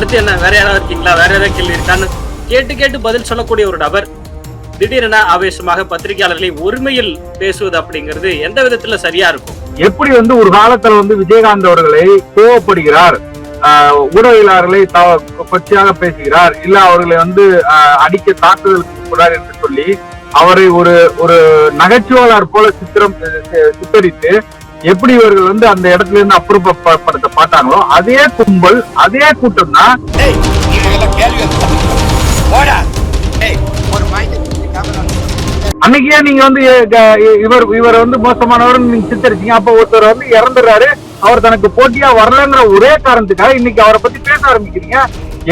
அடுத்து என்ன? வேற யாராவது இருக்கீங்களா? வேற ஏதாவது கேள்வி இருக்கான்னு கேட்டு கேட்டு பதில் சொல்லக்கூடிய ஒரு நபர். திடீரென ஆவேசமாக பத்திரிகையாளர்களை ஒருமையில் பேசுவது அப்படிங்கிறது எந்த விதத்துல சரியா இருக்கும்? எப்படி வந்து ஒரு காலத்துல வந்து விஜயகாந்த் அவர்களை கோவப்படுகிறார்? ஆஹ் ஊடகவியலாளர்களை த- கொச்சையாக பேசுகிறார். இல்ல அவர்களை வந்து அடிக்க தாக்குதலுக்கு கூடாது என்று சொல்லி அவரை ஒரு ஒரு நகைச்சுவாளர் போல சித்திரம் சித்தரித்து எப்படி இவர்கள் வந்து அந்த இடத்துல இருந்து அப்புறப்படுத்த பார்த்தாங்களோ அதே கும்பல் அதே கூட்டம் தான் அன்னைக்கே நீங்க வந்து இவர் இவர் வந்து மோசமானவர் நீங்க சித்தரிச்சீங்க. அப்ப ஒருத்தர் வந்து இறந்துடுறாரு. அவர் தனக்கு போட்டியா வரலங்கிற ஒரே காரணத்துக்காக இன்னைக்கு அவரை பத்தி பேச ஆரம்பிக்கிறீங்க.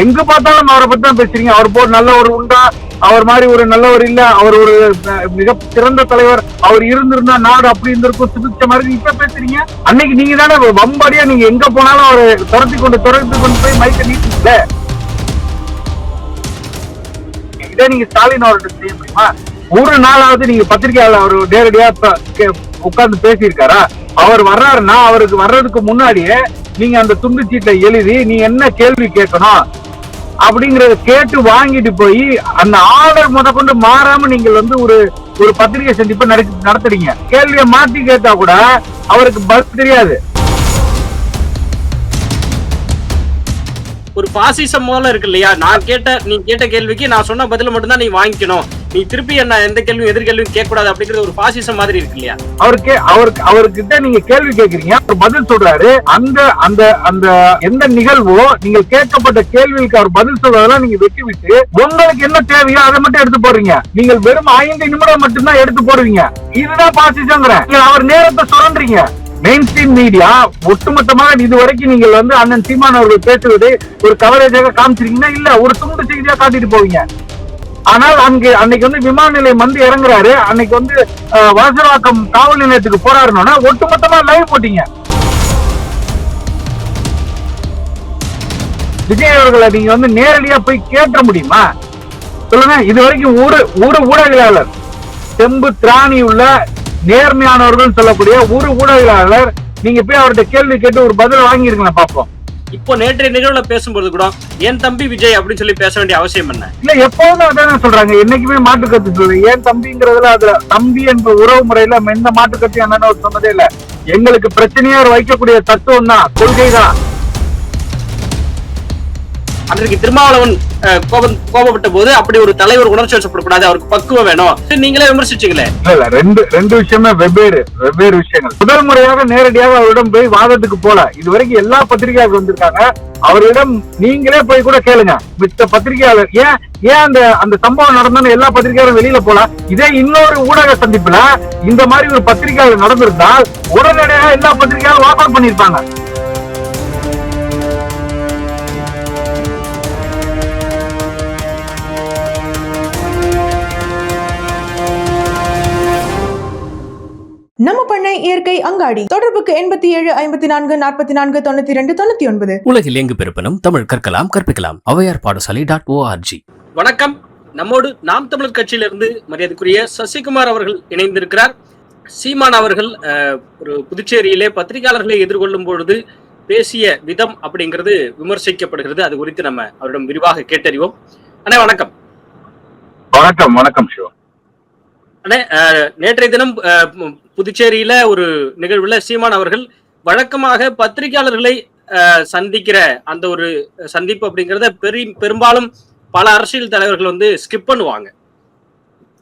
எங்க பார்த்தாலும் அவரை பத்தி தான் பேசுறீங்க. அவர் போல் நல்ல ஒரு உண்டா அவர் மாதிரி ஒரு நல்லவர் இல்ல அவர் ஒரு மிக சிறந்த தலைவர் அவர் இருந்திருந்தா நாடு அப்படி இருந்திருக்கும் சிதிச்ச மாதிரி இப்ப பேசுறீங்க? அன்னைக்கு நீங்க தானே வம்படியா நீங்க எங்க போனாலும் அவரை துரத்தி கொண்டு துரத்தி கொண்டு போய் மைக்க நீட்டீங்களே இதே நீங்க ஸ்டாலின் அவர்கிட்ட செய்ய முடியுமா? ஒரு நாளாவது நீங்க பத்திரிகையாளர் அவர் நேரடியா உட்கார்ந்து பேசியிருக்காரா? அவர் வர்றாருன்னா அவருக்கு வர்றதுக்கு முன்னாடியே நீங்க அந்த துண்டு சீட்டை எழுதி நீ என்ன கேள்வி கேட்கணும்? அப்படிங்கறத கேட்டு வாங்கிட்டு போய் அந்த ஆர்டர் முத கொண்டு மாறாம நீங்கள் வந்து ஒரு ஒரு பத்திரிகை சந்திப்பு நடத்தி நடத்துறீங்க. கேள்வியை மாத்தி கேட்டா கூட அவருக்கு பதில் தெரியாது. ஒரு பாசிசம் போல இருக்கு இல்லையா? நான் கேட்ட நீ கேட்ட கேள்விக்கு நான் சொன்ன பதில மட்டும்தான் நீ வாங்கிக்கணும். நீ திருப்பி என்ன எந்த கேள்வியும் எதிர்கேள்வியும் கேட்க கூடாது அப்படிங்கிறது ஒரு பாசிசம் மாதிரி இருக்கு இல்லையா? அவருக்கு அவருக்கு அவர்கிட்ட நீங்க கேள்வி கேக்குறீங்க அவர் பதில் சொல்றாரு. அந்த அந்த அந்த எந்த நிகழ்வோ நீங்கள் கேட்கப்பட்ட கேள்விக்கு அவர் பதில் சொல்றதெல்லாம் நீங்க வெட்டி விட்டு உங்களுக்கு என்ன தேவையோ அதை மட்டும் எடுத்து போடுறீங்க. நீங்கள் வெறும் ஐந்து நிமிடம் மட்டும்தான் எடுத்து போடுவீங்க இதுதான் பாசிசங்கிறேன் நீங்க அவர் நேரத்தை சுரண்டுறீங்க. மெயின் ஸ்ட்ரீம் மீடியா ஒட்டுமொத்தமாக இது வரைக்கும் நீங்கள் வந்து அண்ணன் சீமான் அவர்கள் பேசுவதை ஒரு கவரேஜாக காமிச்சிருக்கீங்கன்னா இல்ல ஒரு துண்டு செய்தியா காட்டிட்டு போவீங்க? ஆனால் அங்கே அன்னைக்கு வந்து விமான நிலையம் வந்து இறங்குறாரு. அன்னைக்கு வந்து அஹ், காவல் நிலையத்துக்கு போறாருன்னா ஒட்டுமொத்தமா லைவ் போட்டீங்க. விஜய் அவர்களை நீங்க வந்து நேரடியா போய் கேட்ட முடியுமா? சொல்லுங்க. இது வரைக்கும் ஒரு ஒரு ஊடகவியலாளர் செம்பு திராணி உள்ள நேர்மையானவர்கள் சொல்லக்கூடிய ஒரு ஊடகவியலாளர் நீங்க போய் அவர்கிட்ட கேள்வி கேட்டு ஒரு பதில் வாங்கியிருக்கலாம் பார்ப்போம். இப்போ நேற்றைய நிகழ்வுல பேசும்போது கூட என் தம்பி விஜய்? அப்படின்னு சொல்லி பேச வேண்டிய அவசியம் என்ன? இல்ல எப்போதும் அதான் சொல்றாங்க. என்னைக்குமே மாற்று கத்து சொல்லுது ஏன் தம்பிங்கிறதுல அதுல தம்பி என்ற உறவு முறையில நம்ம எந்த மாட்டு கருத்து என்னன்னு அவர் சொன்னதே இல்ல. எங்களுக்கு பிரச்சனையா வைக்கக்கூடிய தத்துவம் தான் கொள்கை தான் அன்றைக்கு திருமாவளவன் கோபம் கோபப்பட்ட போது அப்படி ஒரு தலைவர் உணர்ச்சி வசப்படக்கூடாது அவருக்கு பக்குவம் வேணும். நீங்களே விமர்சிச்சீங்களே. இல்ல ரெண்டு ரெண்டு விஷயமே வெவ்வேறு வெவ்வேறு விஷயங்கள். முதல் முறையாக நேரடியாக அவரிடம் போய் வாதத்துக்கு போல. இது வரைக்கும் எல்லா பத்திரிகையாளர் வந்திருக்காங்க. அவரிடம் நீங்களே போய் கூட கேளுங்க. மித்த பத்திரிகையாளர் ஏன் ஏன் அந்த அந்த சம்பவம் நடந்தோன்னு எல்லா பத்திரிகையாளரும் வெளியில போல? இதே இன்னொரு ஊடக சந்திப்புல இந்த மாதிரி ஒரு பத்திரிகையாளர் நடந்திருந்தால் உடனடியாக எல்லா பத்திரிகையாளரும் வாக் அவுட் பண்ணிருப்பாங்க பண்ணை இயற்கை அங்காடி. தொடர்புக்கு எண்பத்தி ஏழு ஐம்பத்தி நான்கு நாற்பத்தி நான்கு தொண்ணூத்தி ரெண்டு தொண்ணூத்தி ஒன்பது. உலகில் எங்கு பிறப்பினும் தமிழ் கற்கலாம் கற்பிக்கலாம். ஔவையார் பாடசாலை டாட் ஓஆர்ஜி வணக்கம். நம்மோடு நாம் தமிழர் கட்சியிலிருந்து மரியாதைக்குரிய சசிகுமார் அவர்கள் இணைந்திருக்கிறார். சீமான் அவர்கள் ஒரு புதுச்சேரியிலே பத்திரிகையாளர்களை எதிர்கொள்ளும் பொழுது பேசிய விதம் அப்படிங்கிறது விமர்சிக்கப்படுகிறது. அது குறித்து நம்ம அவரிடம் விரிவாக கேட்டறிவோம். அண்ணே வணக்கம். வணக்கம் வணக்கம் சிவா. நேற்றைய தினம் புதுச்சேரியில ஒரு நிகழ்வுல சீமான் அவர்கள் வழக்கமாக பத்திரிகையாளர்களை சந்திக்கிற அந்த ஒரு சந்திப்பு அப்படிங்கிறத பெரிய பெரும்பாலும் பல அரசியல் தலைவர்கள் வந்து ஸ்கிப் பண்ணுவாங்க.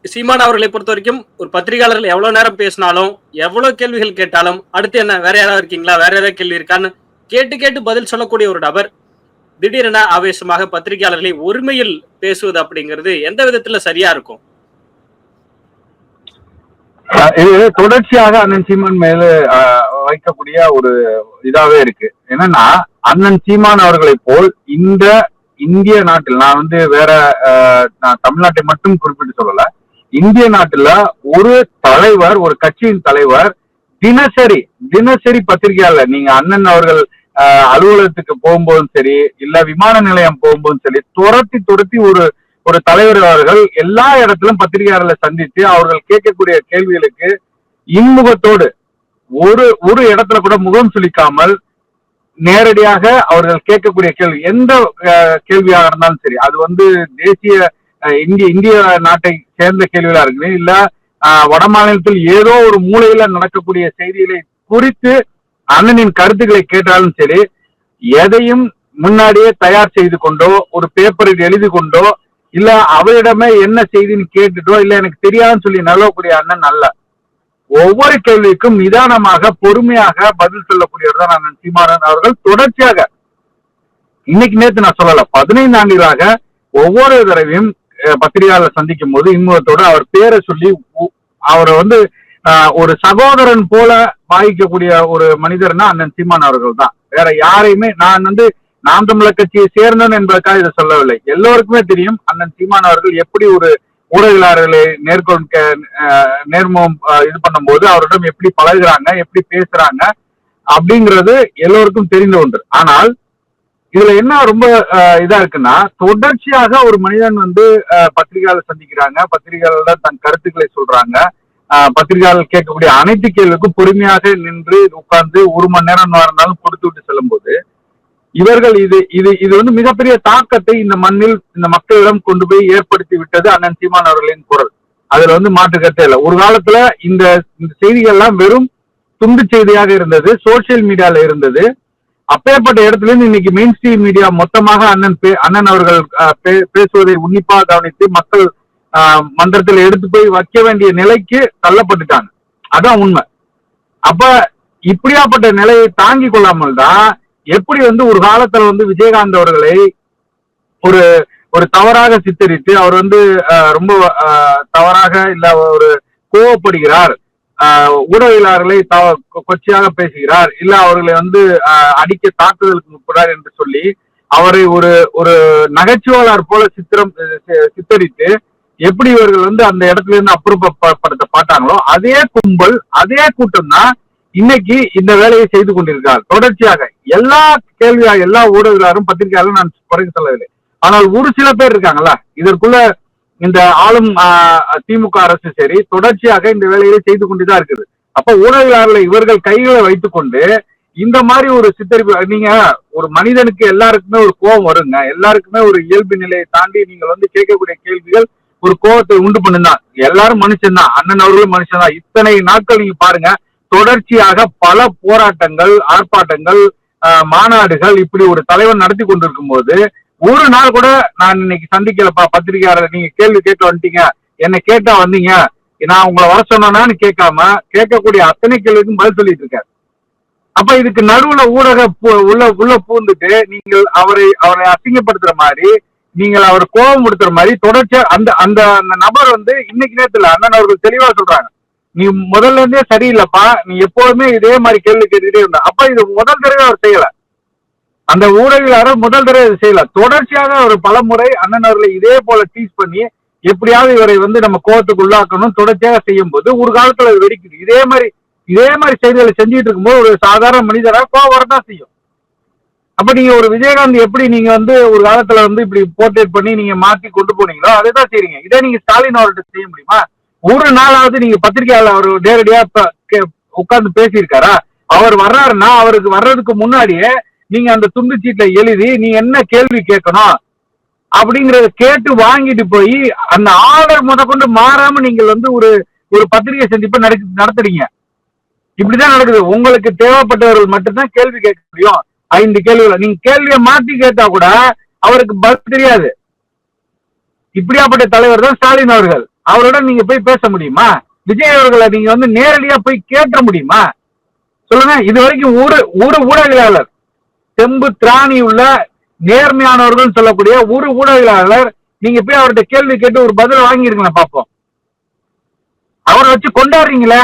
சீமான் அவர்களை பொறுத்த வரைக்கும் ஒரு பத்திரிகையாளர்கள் எவ்வளவு நேரம் பேசினாலும் எவ்வளவு கேள்விகள் கேட்டாலும் அடுத்து என்ன வேற யாராவது இருக்கீங்களா வேற ஏதாவது கேள்வி இருக்கான்னு கேட்டு கேட்டு பதில் சொல்லக்கூடிய ஒரு நபர் திடீரென ஆவேசமாக பத்திரிகையாளர்களை ஒருமையில் பேசுவது அப்படிங்கிறது எந்த விதத்துல சரியா இருக்கும்? இது தொடர்ச்சியாக அண்ணன் சீமான் மேல வைக்கக்கூடிய ஒரு இதாவே இருக்கு. என்னன்னா அண்ணன் சீமான் அவர்களை போல் இந்த இந்திய நாட்டில் நான் வந்து வேற நான் தமிழ்நாட்டை மட்டும் குறிப்பிட்டு சொல்லல இந்திய நாட்டுல ஒரு தலைவர் ஒரு கட்சியின் தலைவர் தினசரி தினசரி பத்திரிகையாளர் நீங்க அண்ணன் அவர்கள் அலுவலகத்துக்கு போகும்போதும் சரி இல்ல விமான நிலையம் போகும்போதும் சரி துரத்தி துரத்தி ஒரு ஒரு தலைவர் அவர்கள் எல்லா இடத்திலும் பத்திரிகையாளர்களை சந்தித்து அவர்கள் கேட்கக்கூடிய கேள்விகளுக்கு இன்முகத்தோடு ஒரு ஒரு இடத்துல கூட முகம் சுளிக்காமல் நேரடியாக அவர்கள் கேட்கக்கூடிய கேள்வி எந்த கேள்வியாக இருந்தாலும் சரி அது வந்து தேசிய இந்திய இந்திய நாட்டை சேர்ந்த கேள்விகளா இருக்கு இல்ல வட மாநிலத்தில் ஏதோ ஒரு மூலையில நடக்கக்கூடிய செய்திகளை குறித்து அண்ணனின் கருத்துக்களை கேட்டாலும் சரி எதையும் முன்னாடியே தயார் செய்து கொண்டோ ஒரு பேப்பரில் எழுதி கொண்டோ இல்ல அவரிடமே என்ன செய்தின்னு கேட்டுட்டோ இல்ல எனக்கு தெரியாதுன்னு சொல்லி நலவக்கூடிய அண்ணன் அல்ல. ஒவ்வொரு கேள்விக்கும் நிதானமாக பொறுமையாக பதில் சொல்லக்கூடியவர் தான் அண்ணன் சீமானன் அவர்கள். தொடர்ச்சியாக இன்னைக்கு நேத்து நான் சொல்லல பதினைந்து ஆண்டுகளாக ஒவ்வொரு தடவையும் பத்திரிகையாளர் சந்திக்கும் போது இன்முகத்தோடு அவர் பேரை சொல்லி உ- அவரை வந்து ஒரு சகோதரன் போல பாதிக்கக்கூடிய ஒரு மனிதர்னா அண்ணன் சீமான் அவர்கள் தான். வேற யாரையுமே நான் வந்து நாம் தமிழர் கட்சியை சேர்ந்தவன் என்பதற்காக இதை சொல்லவில்லை. எல்லோருக்குமே தெரியும் அண்ணன் சீமான் அவர்கள் எப்படி ஒரு ஊடகவியலாளர்களை நேர்கொள் நேர்முகம் இது பண்ணும்போது அவரிடம் எப்படி பழகுறாங்க எப்படி பேசுறாங்க அப்படிங்கிறது எல்லோருக்கும் தெரிந்த ஒன்று. ஆனால் இதுல என்ன ரொம்ப இதா இருக்குன்னா தொடர்ச்சியாக ஒரு மனிதன் வந்து பத்திரிகையாளர் சந்திக்கிறாங்க. பத்திரிகையாளர் தன் கருத்துக்களை சொல்றாங்க. பத்திரிகையாளர் கேட்கக்கூடிய அனைத்து கேள்விக்கும் பொறுமையாக நின்று உட்கார்ந்து ஒரு மணி நேரம் இருந்தாலும் கொடுத்து விட்டு செல்லும்போது இவர்கள் இது இது இது வந்து மிகப்பெரிய தாக்கத்தை இந்த மண்ணில் இந்த மக்களிடம் கொண்டு போய் ஏற்படுத்தி விட்டது அண்ணன் சீமான் அவர்களின் குரல். அதுல வந்து மாற்று கருத்தே இல்லை. ஒரு காலத்துல இந்த இந்த செய்திகள்லாம் வெறும் துண்டு செய்தியாக இருந்தது சோசியல் மீடியால இருந்தது. அப்பேற்பட்ட இடத்துல இருந்து இன்னைக்கு மெயின் ஸ்ட்ரீம் மீடியா மொத்தமாக அண்ணன் பே- அண்ணன் அவர்கள் பே- பேசுவதை உன்னிப்பாக கவனித்து மக்கள் மன்றத்தில் எடுத்து போய் வைக்க வேண்டிய நிலைக்கு தள்ளப்பட்டுட்டாங்க. அதான் உண்மை. அப்ப இப்படியாப்பட்ட நிலையை தாங்கி கொள்ளாமல் தான் எப்படி வந்து ஒரு காலத்துல வந்து விஜயகாந்த் அவர்களை ஒரு ஒரு தவறாக சித்தரித்து அவர் வந்து ரொம்ப தவறாக இல்ல ஒரு கோவப்படுகிறார். ஊடகவியலாளர்களை தவ- கொ- கொச்சையாக பேசுகிறார். இல்ல அவர்களை வந்து அடிக்க தாக்குதலுக்கு முற்படுறார் என்று சொல்லி அவரை ஒரு ஒரு நகைச்சுவாளர் போல சித்திரம் சித்தரித்து எப்படி இவர்கள் வந்து அந்த இடத்துல இருந்து அப்புறப்படுத்த பார்த்தாங்களோ அதே கும்பல் அதே கூட்டம் தான் இன்னைக்கு இந்த வேலையை செய்து கொண்டிருக்கிறார். தொடர்ச்சியாக எல்லா கேள்வியா எல்லா ஊடகங்களும் பத்திரிகையாளரும் நான் குறைக்க சொல்லவில்லை. ஆனால் ஒரு சில பேர் இருக்காங்கல்ல இதற்குள்ள இந்த ஆளும் திமுக அரசு சரி தொடர்ச்சியாக இந்த வேலையை செய்து கொண்டுதான் இருக்குது. அப்ப ஊடகவியலாளர்களை இவர்கள் கைகளை வைத்துக்கொண்டு இந்த மாதிரி ஒரு சித்தரிப்பு நீங்க ஒரு மனிதனுக்கு எல்லாருக்குமே ஒரு கோபம் வருங்க. எல்லாருக்குமே ஒரு இயல்பு நிலையை தாண்டி நீங்கள் வந்து கேட்கக்கூடிய கேள்விகள் ஒரு கோபத்தை உண்டு பண்ணுதான் எல்லாரும் மனுஷன் தான் அண்ணன் அவர்களும் மனுஷன் தான் இத்தனை நாட்கள் நீங்க பாருங்க தொடர்ச்சியாக பல போராட்டங்கள் ஆர்ப்பாட்டங்கள் மாநாடுகள் இப்படி ஒரு தலைவன் நடத்தி கொண்டிருக்கும் போது ஒரு நாள் கூட நான் இன்னைக்கு சந்திக்கலப்பா பத்திரிகையாளர் நீங்க கேள்வி கேட்க வந்துட்டீங்க. என்ன கேட்டா வந்தீங்க. நான் உங்களை வர சொன்னேனான்னு கேட்காம கேட்கக்கூடிய அத்தனை கேள்விக்கும் பதில் சொல்லிட்டு இருக்காரு அப்ப இதுக்கு நடுவுல ஊடக பூ- உள்ள உள்ள பூந்துட்டு நீங்கள் அவரை அவரை அசிங்கப்படுத்துற மாதிரி நீங்கள் அவர் கோபம் கொடுத்துற மாதிரி தொடர்ச்சியா அந்த அந்த அந்த நபர் வந்து இன்னைக்கு நேரத்துல அண்ணன் அவர்கள் தெளிவா சொல்றாங்க. நீ முதல்ல இருந்தே சரியில்லைப்பா நீ எப்போதுமே இதே மாதிரி கேள்வி கேட்டுகிட்டே இருந்த. அப்ப இது முதல் தடவை அவர் செய்யல. அந்த ஊடகவியலாளர் முதல் தடவை இது செய்யல. தொடர்ச்சியாக ஒரு பல முறை அண்ணன் அவர்களை இதே போல டீஸ் பண்ணி எப்படியாவது இவரை வந்து நம்ம கோவத்துக்கு உள்ளாக்கணும். தொடர்ச்சியாக செய்யும் போது ஒரு காலத்துல வெடிக்குது. இதே மாதிரி இதே மாதிரி செய்திகளை செஞ்சுட்டு இருக்கும்போது ஒரு சாதாரண மனிதரா கோவம் வரதான் செய்யும். அப்ப நீங்க ஒரு விஜயகாந்த் எப்படி நீங்க வந்து ஒரு காலத்துல வந்து இப்படி போர்ட்ரேட் பண்ணி நீங்க மாத்தி கொண்டு போனீங்களோ அதே தான் செய்றீங்க. இதே நீங்க ஸ்டாலின் அவர்கிட்ட செய்ய முடியுமா? ஒரு நாளாவது நீங்க பத்திரிகையாளர் அவர் நேரடியா உட்கார்ந்து பேசியிருக்காரா? அவர் வர்றாருன்னா அவருக்கு வர்றதுக்கு முன்னாடியே நீங்க அந்த துண்டு சீட்டை எழுதி நீ என்ன கேள்வி கேட்கணும் அப்படிங்கறத கேட்டு வாங்கிட்டு போய் அந்த ஆர்டர் முதற்கொண்டு மாறாம நீங்கள் வந்து ஒரு ஒரு பத்திரிகை சந்திப்பை நடத்தி நடத்துறீங்க. இப்படிதான் நடக்குது. உங்களுக்கு தேவைப்பட்டவர்கள் மட்டும்தான் கேள்வி கேட்க முடியும். ஐந்து கேள்விகள். நீங்க கேள்வியை மாத்தி கேட்டா கூட அவருக்கு பதில் தெரியாது. இப்படியாப்பட்ட தலைவர் தான் ஸ்டாலின் அவர்கள். அவருடன் நீங்க போய் பேச முடியுமா? விஜய் அவர்களை நீங்க வந்து நேரடியா போய் கேட்ட முடியுமா? சொல்லுங்க. இது வரைக்கும் ஒரு ஒரு ஊடகவியலாளர் தெம்பு திராணி உள்ள நேர்மையானவர்கள் சொல்லக்கூடிய ஒரு ஊடகவியலாளர் நீங்க போய் அவர்கிட்ட கேள்வி கேட்டு ஒரு பதில் வாங்கிருங்களேன் பாப்போம் அவரை வச்சு கொண்டாடுறீங்களே?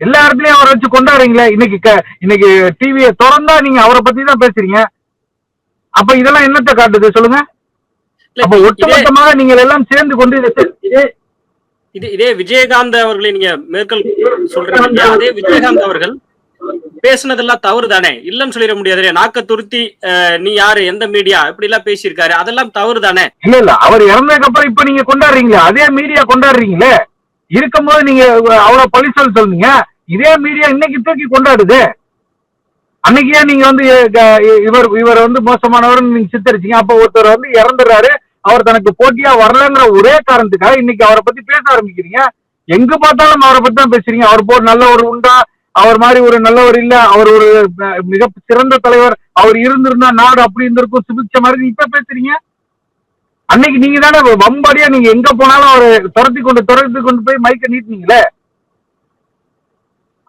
எல்லா இடத்துலயும் அவரை வச்சு கொண்டாடுறீங்களே? இன்னைக்கு இன்னைக்கு டிவியை திறந்தா நீங்க அவரை பத்தி தான் பேசுறீங்க. அப்ப இதெல்லாம் என்னத்தை காட்டுது? சொல்லுங்க. அப்ப ஒட்டுமொத்தமாக நீங்கள் எல்லாம் சேர்ந்து கொண்டு இதை இதே இது இதே விஜயகாந்த் அவர்களை நீங்க மேற்கொள் சொல்றீங்க. அதே விஜயகாந்த் அவர்கள் பேசுனதெல்லாம் தவறு தானே இல்லன்னு சொல்லிட முடியாது நாக்க துருத்தி நீ யாரு? எந்த மீடியா இப்படி எல்லாம் பேசியிருக்காரு. அதெல்லாம் தவறு தானே இல்ல இல்ல. அவர் இறந்ததுக்கு அப்புறம் இப்ப நீங்க கொண்டாடுறீங்களே? அதே மீடியா கொண்டாடுறீங்களே? இருக்கும்போது நீங்க அவ்வளவு பழி சொல்ல சொல்லுங்க. இதே மீடியா இன்னைக்கு தூக்கி கொண்டாடுது. அன்னைக்கு ஏன் நீங்க வந்து இவர் இவர் வந்து மோசமானவர் நீங்க சித்தரிச்சீங்க. அப்ப ஒருத்தர் வந்து இறந்துடுறாரு. அவர் தனக்கு போட்டியா வரலங்கிற ஒரே காரணத்துக்காக இன்னைக்கு அவரை பத்தி பேச ஆரம்பிக்கிறீங்க. எங்க பார்த்தாலும் அவரை பத்தி தான் பேசுறீங்க. அவர் போர் ஒரு உண்டா? அவர் மாதிரி ஒரு நல்லவர் இல்ல. அவர் ஒரு மிக சிறந்த தலைவர். அவர் இருந்திருந்தா நாடு அப்படி இருந்திருக்கும். சுபிச்ச மாதிரி இப்ப பேசுறீங்க. அன்னைக்கு நீங்க தானே வம்படியா நீங்க எங்க போனாலும் அவரை துரத்தி கொண்டு துரத்தி கொண்டு போய் மைக்க நீட்டினீங்களே?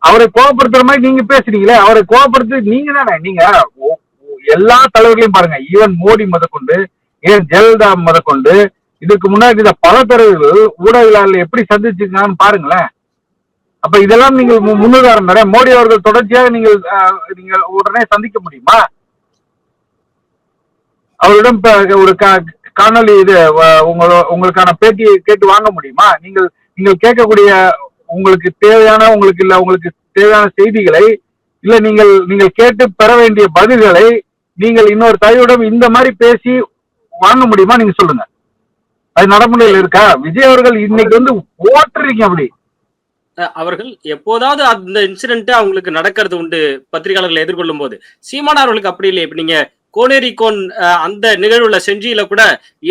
அவரை கோவப்படுத்துற மாதிரி நீங்க பேசுறீங்களே? அவரை கோவப்படுத்தி நீங்க தானே நீங்க எல்லா தலைவர்களையும் பாருங்க. ஈவன் மோடி முதற்கொண்டு ஏன் ஜெயலலிதா முதற்கொண்டு இதுக்கு முன்னாடி இந்த பல தலைவர்கள் ஊடகங்களால் எப்படி சந்திச்சிருக்காங்கன்னு பாருங்களேன். அப்ப இதெல்லாம் நீங்கள் மு- முன்னுதாரணம் தானே மோடி அவர்கள் தொடர்ச்சியாக நீங்கள் நீங்கள் உடனே சந்திக்க முடியுமா? அவரிடம் ஒரு கா- இது வ- உங்களுக்கான பேட்டியை கேட்டு வாங்க முடியுமா? நீங்கள் நீங்கள் கேட்கக்கூடிய உங்களுக்கு தேவையான உங்களுக்கு இல்ல உங்களுக்கு தேவையான செய்திகளை இல்ல நீங்கள் நீங்கள் கேட்டு பெற வேண்டிய பதில்களை நீங்கள் இன்னொரு தாயோடம் இந்த மாதிரி பேசி வாங்க முடியுமா நீங்க சொல்லுங்க. அது நடைமுறையில் இருக்கா? விஜய் அவர்கள் இன்னைக்கு வந்து ஓட்டுறீங்க அப்படி. அவர்கள் எப்போதாவது அந்த இன்சிடென்ட் அவங்களுக்கு நடக்கிறது உண்டு பத்திரிகையாளர்களை எதிர்கொள்ளும் போது. சீமான் அவர்களுக்கு அப்படி இல்லை இப்ப நீங்க கோனேரி கோன் அந்த நிகழ்வுல செஞ்சியில கூட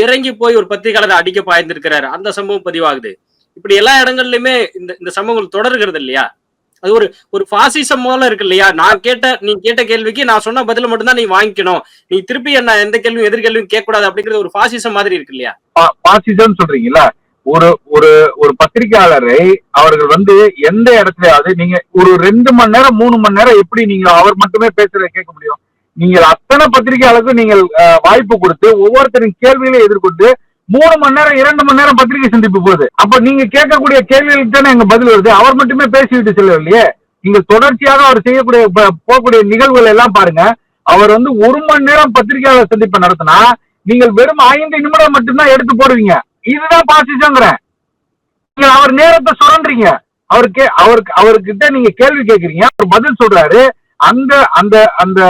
இறங்கி போய் ஒரு பத்திரிகையாளரை அடிக்க பாய்ந்திருக்கிறாரு. அந்த சம்பவம் பதிவாகுது. இப்படி எல்லா இடங்கள்லயுமே இந்த இந்த சம்பவங்கள் தொடர்கிறது இல்லையா? அது ஒரு ஒரு பாசிசம் போல இருக்கு இல்லையா? நான் கேட்ட நீ கேட்ட கேள்விக்கு நான் சொன்ன பதில மட்டும்தான் நீ வாங்கிக்கணும். நீ திருப்பி என்ன எந்த கேள்வியும் எதிர்கேள்வியும் கேட்க கூடாது அப்படிங்கிறது ஒரு பாசிசம் மாதிரி இருக்கு இல்லையா? பா- பாசிசம் சொல்றீங்களா ஒரு ஒரு ஒரு பத்திரிகையாளரை அவர்கள் வந்து எந்த இடத்துலயாவது நீங்க ஒரு ரெண்டு மணி நேரம் மூணு மணி நேரம் எப்படி நீங்க அவர் மட்டுமே பேசுறத கேட்க முடியும்? நீங்கள் அத்தனை பத்திரிகையாளருக்கும் நீங்கள் வாய்ப்பு கொடுத்து ஒவ்வொருத்தரின் கேள்விகளை எதிர்கொண்டு மூணு மணி நேரம் இரண்டு மணி நேரம் பத்திரிகை சந்திப்பு போகுது. அப்ப நீங்க கேட்கக்கூடிய கேள்விகளுக்கு தானே எங்க பதில் வருது. அவர் மட்டுமே பேசிவிட்டு செல்லவில்லையே. நீங்கள் தொடர்ச்சியாக அவர் செய்யக்கூடிய போகக்கூடிய நிகழ்வுகள் எல்லாம் பாருங்க. அவர் வந்து ஒரு மணி நேரம் பத்திரிகையாளர் சந்திப்பை நடத்தினா நீங்கள் வெறும் ஐந்து நிமிடம் மட்டும்தான் எடுத்து போடுவீங்க. இதுதான் பாசிசங்கிறேன். நீங்க அவர் நேரத்தை சுரண்டுறீங்க. அவருக்கு அவருக்கு அவர்கிட்ட நீங்க கேள்வி கேட்கறீங்க. அவர் பதில் சொல்றாரு. அந்த அந்த அந்த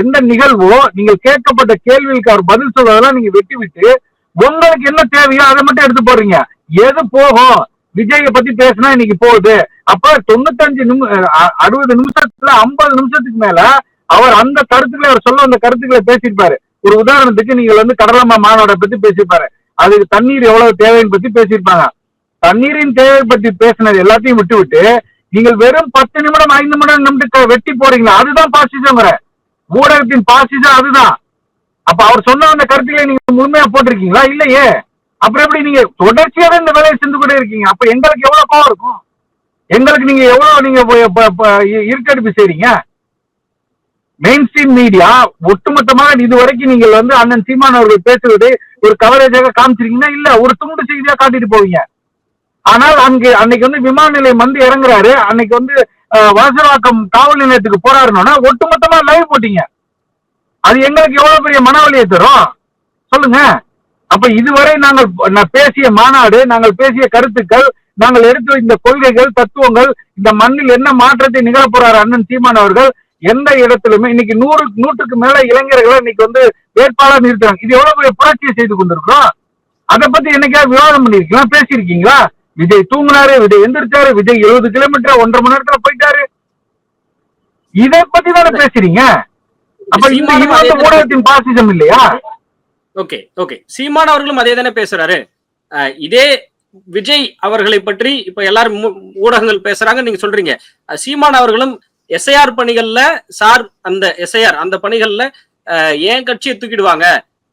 எந்த நிகழ்வோ நீங்கள் கேட்கப்பட்ட கேள்விக்கு அவர் பதில் சொல்றதெல்லாம் நீங்க வெட்டி விட்டு உங்களுக்கு என்ன தேவையோ அதை மட்டும் எடுத்து போடுறீங்க. எது போகும்? விஜய பத்தி பேசினா இன்னைக்கு போகுது. அப்ப தொண்ணூத்தஞ்சு நிமி அறுபது நிமிஷத்துல ஐம்பது நிமிஷத்துக்கு மேல அவர் அந்த கருத்துக்களை அவர் சொல்ல அந்த கருத்துக்களை பேசியிருப்பாரு. ஒரு உதாரணத்துக்கு நீங்கள் வந்து கடலம்மா மாநாட பத்தி பேசியிருப்பாரு. அதுக்கு தண்ணீர் எவ்வளவு தேவைன்னு பத்தி பேசியிருப்பாங்க. தண்ணீரின் தேவை பத்தி பேசினது எல்லாத்தையும் விட்டு விட்டு நீங்கள் வெறும் பத்து நிமிடம் ஐந்து நிமிடம் நிமிட்டு வெட்டி போறீங்களா அதுதான் பாசிசங்கிற ஊடகத்தின் பாசிசம் அதுதான். அப்ப அவர் சொன்ன அந்த கருத்துக்களை நீங்க முழுமையா போட்டிருக்கீங்களா? இல்லையே. அப்புறம் எப்படி நீங்க தொடர்ச்சியாக இந்த வேலையை செஞ்சு கொண்டே இருக்கீங்க? அப்ப எங்களுக்கு எவ்வளவு கோவம் இருக்கும்? எங்களுக்கு நீங்க எவ்வளவு நீங்க ப- இருக்கடிப்பு செய்றீங்க? மெயின் ஸ்ட்ரீம் மீடியா ஒட்டுமொத்தமாக இதுவரைக்கும் நீங்கள் வந்து அண்ணன் சீமான் அவர்கள் பேசுவது ஒரு கவரேஜாக காமிச்சிருக்கீங்கன்னா இல்ல ஒரு துண்டு செய்தியா காட்டிட்டு போவீங்க? ஆனால் அங்கு அன்னைக்கு வந்து விமான நிலையம் வந்து இறங்குறாரு. அன்னைக்கு வந்து வாசவாக்கம் காவல் நிலையத்துக்கு போறாருன்னா ஒட்டுமொத்தமா லைவ் போட்டீங்க. அது எங்களுக்கு எவ்வளவு பெரிய மனவழியை தரும்? சொல்லுங்க. அப்ப இதுவரை நாங்கள் நான் பேசிய மாநாடு நாங்கள் பேசிய கருத்துக்கள் நாங்கள் எடுத்து இந்த கொள்கைகள் தத்துவங்கள் இந்த மண்ணில் என்ன மாற்றத்தை நிகழப் அண்ணன் சீமான் அவர்கள் எந்த இடத்திலுமே இன்னைக்கு நூறு நூற்றுக்கு மேல இளைஞர்களை இன்னைக்கு வந்து வேட்பாளர் நிறுத்துறாங்க. இது எவ்வளவு பெரிய புரட்சியை செய்து கொண்டிருக்கிறோம்? அதை பத்தி என்னைக்காவது விவாதம் பண்ணிருக்கீங்களா? பேசியிருக்கீங்களா? விஜய் தூங்குனாரு விஜய் எந்திரிச்சாரு விஜய் எழுபது கிலோமீட்டர் ஒன்றரை மணி நேரத்துல போயிட்டாரு. இதை பத்தி தானே பேசுறீங்க? அப்ப இந்த இது வந்து ஊடகத்தின் பாசிசம் இல்லையா? Okay okay. சீமான் அவர்களும் அதே தானே பேசுறாரு. இதே விஜய் அவர்களை பற்றி இப்ப எல்லாரும் ஊடகங்கள் பேசுறாங்க நீங்க சொல்றீங்க. சீமான் அவர்களும் எஸ்ஐஆர் பணிகள்ல சார் அந்த எஸ்ஐஆர் அந்த பணிகள்ல ஏன் கட்சியை தூக்கிடுவாங்க?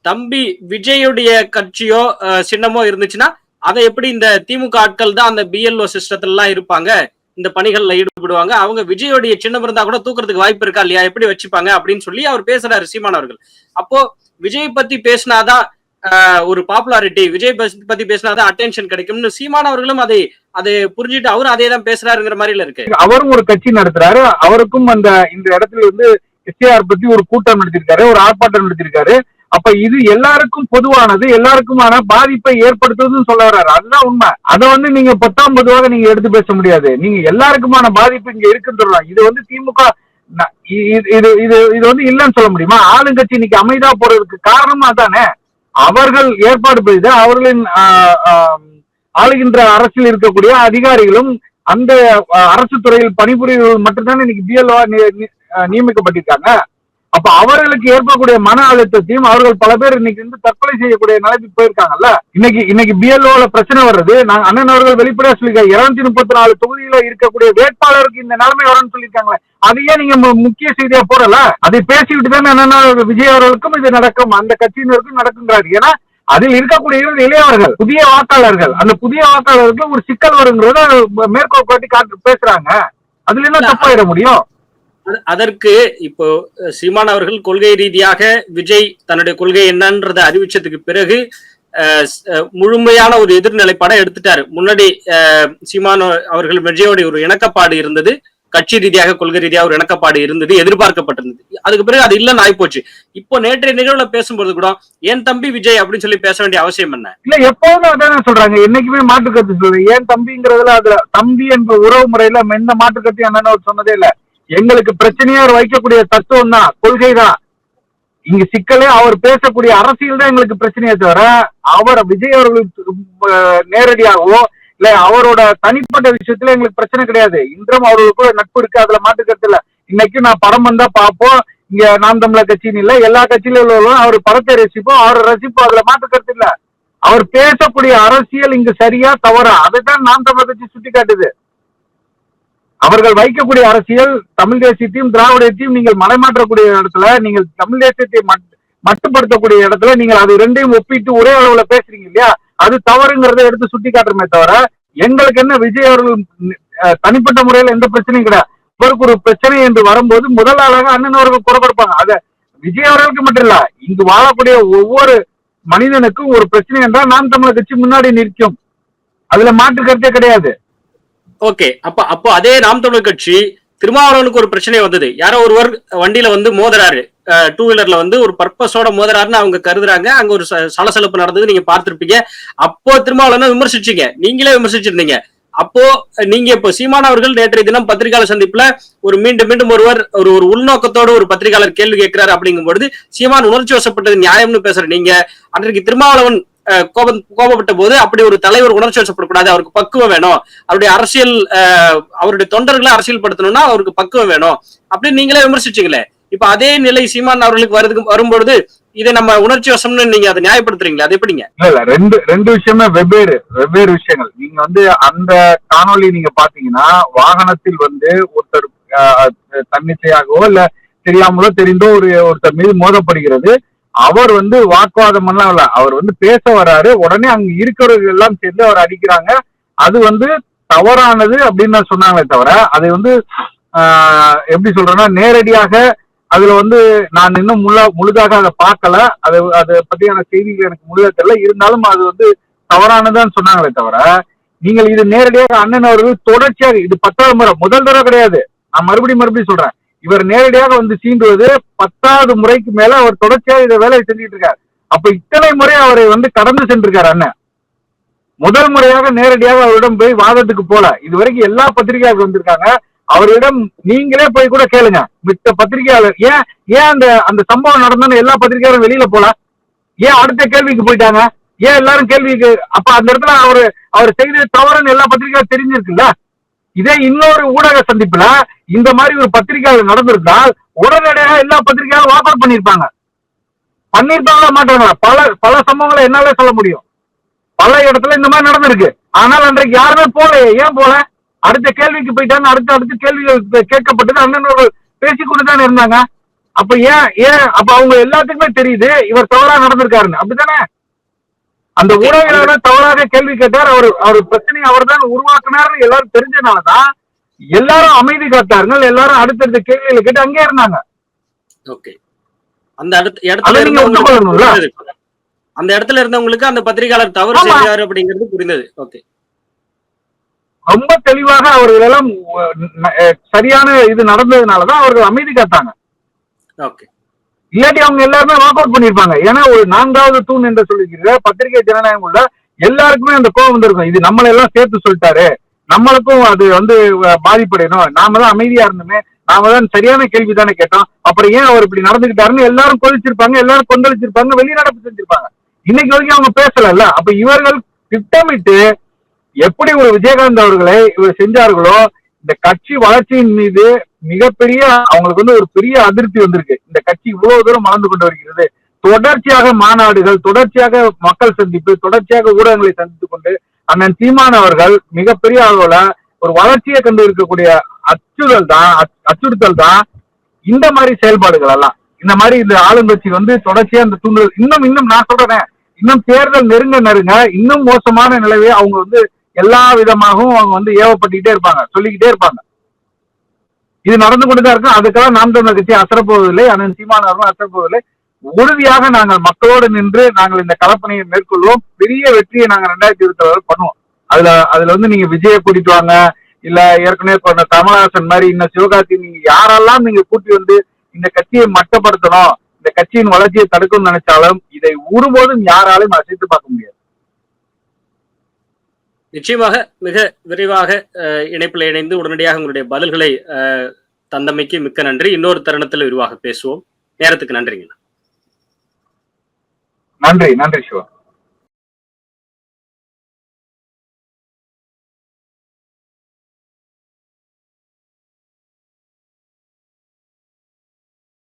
தம்பி விஜயுடைய கட்சியோ சின்னமோ இருந்துச்சுன்னா அதை எப்படி இந்த திமுக ஆட்கள் தான் அந்த பிஎல்ஓ சிஸ்டத்துல எல்லாம் இருப்பாங்க? இந்த பணிகள்ல ஈடுபடுவாங்க. அவங்க விஜயோடைய சின்னம் இருந்தா கூட தூக்குறதுக்கு வாய்ப்பு இருக்கா இல்லையா? எப்படி வச்சுப்பாங்க? அப்படின்னு சொல்லி அவர் பேசுறாரு சீமான் அவர்கள். அப்போ விஜய் பத்தி பேசினாதான் ஆஹ், ஒரு பாப்புலாரிட்டி விஜய் பத்தி பேசினாதான் அட்டென்ஷன் கிடைக்கும்னு சீமான் அவர்களும் அதை அதை புரிஞ்சுட்டு அவரும் அதே தான் பேசுறாருங்கிற மாதிரில இருக்கு. அவரும் ஒரு கட்சி நடத்துறாரு. அவருக்கும் அந்த இந்த இடத்துல வந்து எஸ்ஏஆர் பத்தி ஒரு கூட்டம் நடத்திருக்காரு. ஒரு ஆர்ப்பாட்டம் நடத்திருக்காரு. அப்ப இது எல்லாருக்கும் பொதுவானது எல்லாருக்குமான பாதிப்பை ஏற்படுத்துவதுன்னு சொல்ல வர்றாரு. அதுதான் உண்மை. அதை வந்து நீங்க பத்தாம் பொதுவாக நீங்க எடுத்து பேச முடியாது. நீங்க எல்லாருக்குமான பாதிப்பு இங்க இருக்குன்னு சொல்லலாம். இது வந்து திமுக இது இது இது இது வந்து இல்லைன்னு சொல்ல முடியுமா? ஆளுங்கட்சி இன்னைக்கு அமைதா போறதுக்கு காரணமா தானே? அவர்கள் ஏற்பாடு செய்து அவர்களின் ஆளுகின்ற அரசில் இருக்கக்கூடிய அதிகாரிகளும் அந்த அரசு துறையில் பணிபுரியவர்கள் மட்டும்தான் இன்னைக்கு பிஎல்ஓ நியமிக்கப்பட்டிருக்காங்க? அப்ப அவர்களுக்கு ஏற்படக்கூடிய மன அழுத்தத்தையும் அவர்கள் பல பேர் இன்னைக்கு வந்து தற்கொலை செய்யக்கூடிய நிலைக்கு போயிருக்காங்கல்ல? இன்னைக்கு இன்னைக்கு பிஎல்ஓல பிரச்சனை வர்றது நான் அண்ணன் அவர்கள் வெளிப்படையா சொல்லியிருக்காங்க இருநூத்தி முப்பத்தி நாலு தொகுதியில இருக்கக்கூடிய வேட்பாளருக்கு இந்த நிலைமை வரும்னு சொல்லியிருக்காங்களே அதையே நீங்க முக்கிய செய்தியா போடல? அதை பேசிவிட்டு தானே அண்ணன் விஜய் அவர்களுக்கும் இது நடக்கும் அந்த கட்சியினருக்கும் நடக்குங்கிறாரு. ஏன்னா அதில் இருக்கக்கூடிய இளையவர்கள் புதிய வாக்காளர்கள். அந்த புதிய வாக்காளருக்கு ஒரு சிக்கல் வருங்கிறத மேற்கோள் காட்டி காட்டு பேசுறாங்க. அதுல என்ன தப்பாயிட முடியும்? அதற்கு இப்போ சீமான் அவர்கள் கொள்கை ரீதியாக விஜய் தன்னுடைய கொள்கை என்னன்றதை அறிவிச்சதுக்கு பிறகு அஹ், முழுமையான ஒரு எதிர்நிலைப்பாடை எடுத்துட்டாரு. முன்னாடி அஹ், சீமான் அவர்கள் விஜயோடைய ஒரு இணக்கப்பாடு இருந்தது. கட்சி ரீதியாக கொள்கை ரீதியாக ஒரு இணக்கப்பாடு இருந்தது எதிர்பார்க்கப்பட்டிருந்தது. அதுக்கு பிறகு அது இல்லைன்னு ஆயிப்போச்சு. இப்போ நேற்றைய நிகழ்வுல பேசும்போது கூட என் தம்பி விஜய்? அப்படின்னு சொல்லி பேச வேண்டிய அவசியம் என்ன? இல்ல எப்போதும் அதானே சொல்றாங்க. என்னைக்குமே மாற்று கருத்து சொல்றேன் ஏன் தம்பிங்கிறதுல அதுல தம்பி என்ற உறவு முறையில எந்த மாற்று என்னன்னு அவர் சொன்னதே இல்லை. எங்களுக்கு பிரச்சனையே அவர் வைக்கக்கூடிய தத்துவம் தான் கொள்கை தான் இங்க சிக்கலே அவர் பேசக்கூடிய அரசியல் தான் எங்களுக்கு பிரச்சனையே தவிர அவர் விஜய் அவர்களுக்கு நேரடியாகவோ இல்ல அவரோட தனிப்பட்ட விஷயத்துல எங்களுக்கு பிரச்சனை கிடையாது. இன்றும் அவர்களுக்கு நட்பு இருக்கு அதுல மாட்டுக்கிறது இல்ல. இன்னைக்கு நான் படம் வந்தா பார்ப்போம். இங்க நாம் தமிழர் கட்சின்னு இல்ல எல்லா கட்சியில உள்ளவர்களும் அவர் படத்தை ரசிப்போம் அவரை ரசிப்போம் அதுல மாற்று இல்ல. அவர் பேசக்கூடிய அரசியல் இங்கு சரியா தவறா? அதைத்தான் நாம் தமிழர் கட்சி சுட்டி காட்டுது அவர்கள் வைக்கக்கூடிய அரசியல் தமிழ் தேசியத்தையும் திராவிடத்தையும் நீங்கள் மலைமாற்றக்கூடிய இடத்துல நீங்கள் தமிழ் தேசியத்தை மட்- மட்டுப்படுத்தக்கூடிய இடத்துல நீங்கள் அது ரெண்டையும் ஒப்பிட்டு ஒரே அளவுல பேசுறீங்க இல்லையா? அது தவறுங்கிறத எடுத்து சுட்டி காட்டுறமே தவிர எங்களுக்கு என்ன விஜய் அவர்கள் தனிப்பட்ட முறையில எந்த பிரச்சனையும் கிடையாது. இவருக்கு ஒரு பிரச்சனை என்று வரும்போது முதல் ஆளாக அண்ணன் அவர்கள் குறை கொடுப்பாங்க அத விஜய் அவர்களுக்கு மட்டும் இல்ல இங்கு வாழக்கூடிய ஒவ்வொரு மனிதனுக்கும் ஒரு பிரச்சனை என்றால் நாம் தமிழர் கட்சி முன்னாடி நிற்கும். அதுல மாற்று கருத்தே கிடையாது. ஓகே அப்ப அப்போ அதே நாம் தமிழர் கட்சி திருமாவளவனுக்கு ஒரு பிரச்சனை வந்தது. யாரோ ஒருவர் வண்டியில வந்து மோதுறாரு. டூ வீலர்ல வந்து ஒரு பர்பஸோட மோதுறாருன்னு அவங்க கருதுறாங்க. அங்க ஒரு ச- சலசலப்பு நடந்தது நீங்க பார்த்திருப்பீங்க. அப்போ திருமாவளவனை விமர்சிச்சீங்க. நீங்களே விமர்சிச்சிருந்தீங்க. அப்போ நீங்க இப்போ சீமான் அவர்கள் நேற்றைய தினம் பத்திரிகையாளர் சந்திப்புல ஒரு மீண்டும் மீண்டும் ஒருவர் ஒரு ஒரு உள்நோக்கத்தோட ஒரு பத்திரிகையாளர் கேள்வி கேட்கிறாரு அப்படிங்கும் பொழுது சீமான் உணர்ச்சி வசப்பட்டது நியாயம்னு பேசுற நீங்க அன்றைக்கு திருமாவளவன் கோபம் கோபப்பட்ட போது அப்படி ஒரு தலைவர் உணர்ச்சி வசப்படக்கூடாது அவருக்கு பக்குவம் வேணும். அவருடைய அரசியல் அவருடைய தொண்டர்களை அரசியல் படுத்தணும்னா அவருக்கு பக்குவம் வேணும். அப்படின்னு நீங்களே விமர்சிச்சீங்களே. இப்ப அதே நிலை சீமான் அவர்களுக்கு வருது வரும்பொழுது இதை நம்ம உணர்ச்சி வசம்னு நீங்க அதை நியாயப்படுத்துறீங்களா அது எப்படிங்க? இல்ல இல்ல ரெண்டு ரெண்டு விஷயமே வெவ்வேறு வெவ்வேறு விஷயங்கள். நீங்க வந்து அந்த காணொளி நீங்க பாத்தீங்கன்னா வாகனத்தில் வந்து ஒருத்தர் தன்னிச்சையாகவோ இல்ல தெரியாமலோ தெரிந்தோ ஒரு ஒருத்தர் மீது மோதப்படுகிறது. அவர் வந்து வாக்குவாதம் எல்லாம் இல்ல அவர் வந்து பேச வராரு. உடனே அங்க இருக்கிறவர்கள் எல்லாம் சேர்ந்து அவர் அடிக்கிறாங்க. அது வந்து தவறானது அப்படின்னு நான் சொன்னாங்களே தவிர அதை வந்து ஆஹ், எப்படி சொல்றேன்னா நேரடியாக அதுல வந்து நான் இன்னும் முழு முழுதாக அதை பார்க்கல. அது அதை பத்தியான செய்திகள் எனக்கு முழுதாக தெரியல. இருந்தாலும் அது வந்து தவறானதுன்னு சொன்னாங்களே தவிர நீங்கள் இது நேரடியாக அண்ணன் அவர்கள் தொடர்ச்சியாக இது பத்தாவது முறை முதல் தடவை கிடையாது. நான் மறுபடியும் மறுபடியும் சொல்றேன். இவர் நேரடியாக வந்து சீண்டுவது பத்தாவது முறைக்கு மேல அவர் தொடர்ச்சியாக இதை வேலையை செஞ்சுட்டு இருக்காரு. அப்ப இத்தனை முறை அவரை வந்து கடந்து சென்றிருக்காரு அண்ணன். முதல் முறையாக நேரடியாக அவரிடம் போய் வாதத்துக்கு போல. இது வரைக்கும் எல்லா பத்திரிகையாளர்கள் வந்திருக்காங்க. அவரிடம் நீங்களே போய் கூட கேளுங்க. மித்த பத்திரிகையாளர் ஏன் ஏன் அந்த அந்த சம்பவம் நடந்தோன்னு எல்லா பத்திரிகையாளரும் வெளியில போல? ஏன் அடுத்த கேள்விக்கு போயிட்டாங்க? ஏன் எல்லாரும் கேள்விக்கு அப்ப அந்த இடத்துல அவரு அவர் செய்த தவறுன்னு எல்லா பத்திரிகையாளரும் தெரிஞ்சிருக்குல்ல? இதே இன்னொரு ஊடக சந்திப்புல இந்த மாதிரி ஒரு பத்திரிகையாளர் நடந்திருந்தால் உடனடியாக எல்லா பத்திரிகையாளரும் வாக் அவுட் பண்ணிருப்பாங்க பண்ணிருப்பாங்களா மாட்டாங்களா பல பல சம்பவங்களை என்னால சொல்ல முடியும். பல இடத்துல இந்த மாதிரி நடந்திருக்கு. ஆனால் அன்றைக்கு யாருமே போல ஏன் போல அடுத்த கேள்விக்கு போயிட்டாங்க. அடுத்த அடுத்த கேள்விகள் கேட்கப்பட்டது அண்ணன் பேசிக்கொண்டு தானே இருந்தாங்க. அப்ப ஏன் ஏன்? அப்ப அவங்க எல்லாத்துக்குமே தெரியுது. இவர் தவறா நடந்திருக்காருன்னு. அப்படித்தானே? அந்த ஊடகவியலாளர் தவறாக கேள்வி கேட்டார். அவர் அவர் பிரச்சனையை அவர் தான் உருவாக்குனார்னு எல்லாரும் தெரிஞ்சனாலதான் எல்லாரும் அமைதி காத்தார்கள். எல்லாரும் அடுத்தடுத்த கேள்விகளை கேட்டு அங்கே இருந்தாங்க. ஓகே. அந்த இடத்துல இருந்தவங்களுக்கு. அந்த இடத்துல இருந்தவங்களுக்கு அந்த பத்திரிகையாளர் தவறு. செஞ்சாரு அப்படிங்கிறது புரிந்தது. ஓகே. ரொம்ப தெளிவாக அவர்கள் எல்லாம் சரியான இது நடந்ததுனாலதான் அவர்கள் அமைதி காத்தாங்க. ஓகே. இல்லாட்டி அவங்க எல்லாருமே வாக் அவுட் பண்ணிருப்பாங்க ஏன்னா ஒரு நான்காவது தூண் என்று சொல்லிக்கிற பத்திரிகை ஜனநாயகம் உள்ள எல்லாருக்குமே அந்த கோபம் வந்திருக்கும். இது நம்மளை எல்லாம் சேர்த்து சொல்லிட்டாரு. நம்மளுக்கும் அது வந்து பாதிப்படையணும். நாம தான் அமைதியா இருந்தோமே. நாம தான் சரியான கேள்வி தானே கேட்டோம். அப்புறம் ஏன் அவர் இப்படி நடந்துகிட்டாருன்னு எல்லாரும் கொதிச்சிருப்பாங்க எல்லாரும் கொந்தளிச்சிருப்பாங்க வெளிநடப்பு செஞ்சிருப்பாங்க. இன்னைக்கு வரைக்கும் அவங்க பேசல அப்ப இவர்கள் திட்டமிட்டு எப்படி ஒரு விஜயகாந்த் அவர்களை இவர் செஞ்சார்களோ இந்த கட்சி வளர்ச்சியின் மீது மிகப்பெரிய அவங்களுக்கு வந்து ஒரு பெரிய அதிருப்தி வந்திருக்கு. இந்த கட்சி இவ்வளவு தூரம் வளர்ந்து கொண்டு வருகிறது. தொடர்ச்சியாக மாநாடுகள் தொடர்ச்சியாக மக்கள் சந்திப்பு தொடர்ச்சியாக ஊடகங்களை சந்தித்துக் கொண்டு அண்ணன் சீமான் அவர்கள் மிகப்பெரிய அளவுல ஒரு வளர்ச்சியை கண்டு இருக்கக்கூடிய அச்சுறுத்தல் தான் அச்- அச்சுறுத்தல் தான் இந்த மாதிரி செயல்பாடுகள் எல்லாம். இந்த மாதிரி இந்த ஆளுங்கட்சி வந்து தொடர்ச்சியா இந்த தூண்டுதல் இன்னும் இன்னும் நான் சொல்றேன் இன்னும் தேர்தல் நெருங்க நெருங்க இன்னும் மோசமான நிலையை அவங்க வந்து எல்லா விதமாகவும் அவங்க வந்து ஏவப்பட்டுக்கிட்டே இருப்பாங்க சொல்லிக்கிட்டே இருப்பாங்க. இது நடந்து கொண்டுதான் இருக்கும். அதுக்காக நாம் தமிழர் கட்சி அசரப்போவதில்லை. அண்ணன் சீமானவர்களும் அசரப்போவதில்லை. உறுதியாக நாங்கள் மக்களோடு நின்று நாங்கள் இந்த கலப்பணியை மேற்கொள்வோம். பெரிய வெற்றியை நாங்கள் ரெண்டாயிரத்தி இருபத்தி ஆறு பண்ணுவோம். அதுல அதுல வந்து நீங்க விஜய கூட்டிட்டு வாங்க. இல்ல ஏற்கனவே போன கமலஹாசன் மாதிரி இன்னும் சிவகார்த்தி நீங்க யாரெல்லாம் நீங்க கூட்டி வந்து இந்த கட்சியை மட்டப்படுத்தணும் இந்த கட்சியின் வளர்ச்சியை தடுக்கணும்னு நினைச்சாலும் இதை ஒருபோதும் யாராலையும் அசைத்து பார்க்க முடியாது. நிச்சயமாக மிக விரைவாக இணைப்பில் இணைந்து உடனடியாக உங்களுடைய பதில்களை அஹ், தந்தமைக்கு மிக்க நன்றி. இன்னொரு தருணத்தில் விரிவாக பேசுவோம். நேரத்துக்கு நன்றிங்கண்ணா. நன்றி நன்றி சிவா.